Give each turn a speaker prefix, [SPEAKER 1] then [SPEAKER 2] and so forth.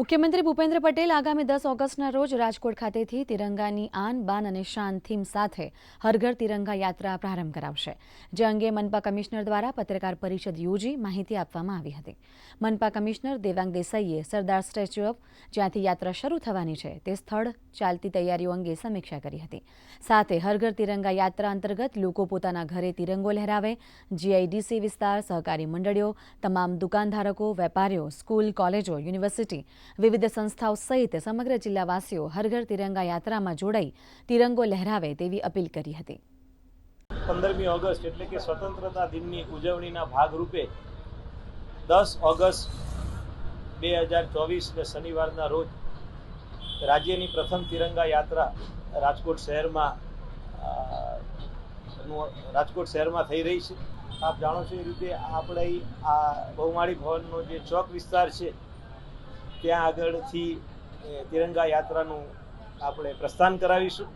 [SPEAKER 1] મુખ્યમંત્રી ભૂપેન્દ્ર પટેલ આગામી દસ ઓગસ્ટના રોજ રાજકોટ ખાતેથી તિરંગાની આન બાન અને શાન થીમ સાથે હરઘર તિરંગા યાત્રા પ્રારંભ કરાવશે, જે અંગે મનપા કમિશનર દ્વારા પત્રકાર પરિષદ યોજી માહિતી આપવામાં આવી હતી. મનપા કમિશનર દેવાંગ દેસાઈએ સરદાર સ્ટેચ્યુ ઓફ જ્યાંથી યાત્રા શરૂ થવાની છે, તે સ્થળ ચાલતી તૈયારીઓ અંગે સમીક્ષા કરી હતી. સાથે હરઘર તિરંગા યાત્રા અંતર્ગત લોકો પોતાના ઘરે તિરંગો લહેરાવે, જીઆઈડીસી વિસ્તાર, સહકારી મંડળીઓ, તમામ દુકાનધારકો, વેપારીઓ, સ્કૂલ, કોલેજો, યુનિવર્સિટી વિવિધ સંસ્થાઓ સહિત સમગ્ર જિલ્લાવાસીઓ હરઘર તિરંગા યાત્રામાં જોડાઈ તિરંગો લહેરાવે તેવી અપીલ કરી હતી.
[SPEAKER 2] પંદરમી ઓગસ્ટ એટલે કે સ્વતંત્રતા દિનની ઉજવણીના ભાગરૂપે દસ ઓગસ્ટ બે હજાર ચોવીસને શનિવારના રોજ રાજ્યની પ્રથમ તિરંગા યાત્રા રાજકોટ શહેરમાં રાજકોટ શહેરમાં થઈ રહી છે. આપ જાણો છો એ રીતે આપણે આ બહુમાળી ભવનનો જે ચોક વિસ્તાર છે ત્યાં આગળથી તિરંગા યાત્રાનું આપણે પ્રસ્થાન કરાવીશું.